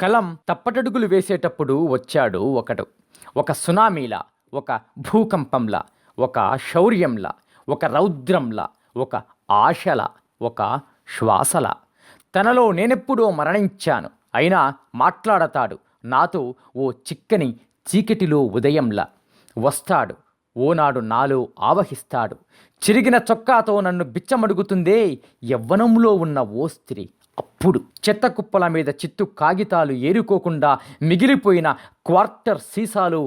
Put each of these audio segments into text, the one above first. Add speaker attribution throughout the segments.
Speaker 1: కలం తప్పటడుగులు వేసేటప్పుడు వచ్చాడు ఒకడు. ఒక సునామీలా ఒక భూకంపంలా ఒక శౌర్యంలా ఒక రౌద్రంలా ఒక ఆశల ఒక శ్వాసల. తనలో నేనెప్పుడో మరణించాను. అయినా మాట్లాడతాడు. నాతో ఓ చిక్కని చీకటిలో ఉదయంలా. వస్తాడు. ఓనాడు నాలో ఆవహిస్తాడు. చిరిగిన చొక్కాతో నన్ను బిచ్చమడుగుతుందే యవ్వనంలో ఉన్న ఓ స్త్రీ. అప్పుడు చెత్త కుప్పల మీద చిత్తు కాగితాలు ఏరుకోకుండా మిగిలిపోయిన క్వార్టర్ సీసాలు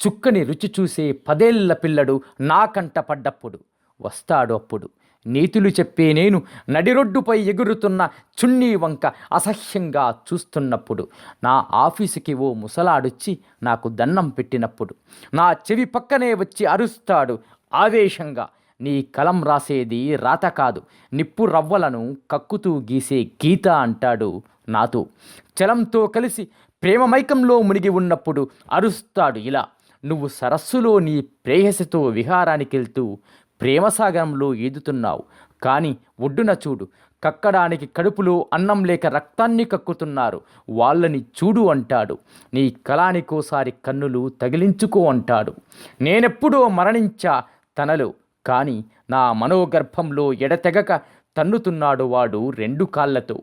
Speaker 1: చుక్కని రుచి చూసే పదేళ్ళ పిల్లడు నా కంట పడ్డప్పుడు వస్తాడు అప్పుడు. నీతులు చెప్పే నేను నడిరొడ్డుపై ఎగురుతున్న చున్నీ వంక అసహ్యంగా చూస్తున్నప్పుడు నా ఆఫీసుకి ఓ ముసలాడొచ్చి నాకు దన్నం పెట్టినప్పుడు నా చెవి పక్కనే వచ్చి అరుస్తాడు ఆవేశంగా. నీ కలం రాసేది రాత కాదు. నిప్పు రవ్వలను కక్కుతూ గీసే గీత అంటాడు నాతో. చలంతో కలిసి ప్రేమమైకంలో మునిగి ఉన్నప్పుడు అరుస్తాడు ఇలా. నువ్వు సరస్సులో నీ ప్రేయసితో విహారానికి వెళ్తూ ప్రేమసాగరంలో ఈదుతున్నావు. కానీ ఒడ్డున చూడు కక్కడానికి కడుపులో అన్నం లేక రక్తాన్ని కక్కుతున్నారు. వాళ్ళని చూడు అంటాడు. నీ కళానికోసారి కన్నులు తగిలించుకో అంటాడు. నేనెప్పుడో మరణించా తనలో. కానీ నా మనోగర్భంలో ఎడతెగక తన్నుతున్నాడు వాడు రెండు కాళ్ళతో.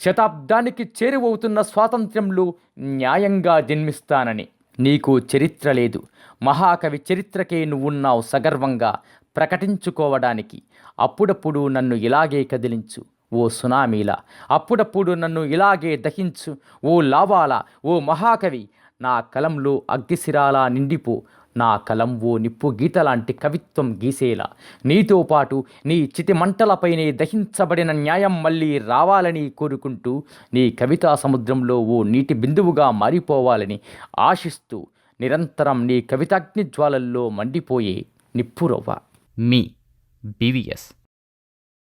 Speaker 1: శతాబ్దానికి చేరువవుతున్న స్వాతంత్ర్యంలో న్యాయంగా జన్మిస్తానని. నీకు చరిత్ర లేదు. మహాకవి చరిత్రకే నువ్వున్నావు సగర్వంగా ప్రకటించుకోవడానికి. అప్పుడప్పుడు నన్ను ఇలాగే కదిలించు ఓ సునామీలా. అప్పుడప్పుడు నన్ను ఇలాగే దహించు ఓ లావాలా ఓ మహాకవి. నా కలంలో అగ్గిసిరాలా నిండిపో నా కలం ఓ నిప్పు గీత లాంటి కవిత్వం గీసేలా. నీతో పాటు నీ చితి మంటలపైనే దహించబడిన న్యాయం మళ్ళీ రావాలని కోరుకుంటూ నీ కవితా సముద్రంలో ఓ నీటి బిందువుగా మారిపోవాలని ఆశిస్తూ నిరంతరం నీ కవితాగ్ని జ్వాలల్లో మండిపోయే నిప్పురవ్వ.
Speaker 2: మీ బీవీఎస్.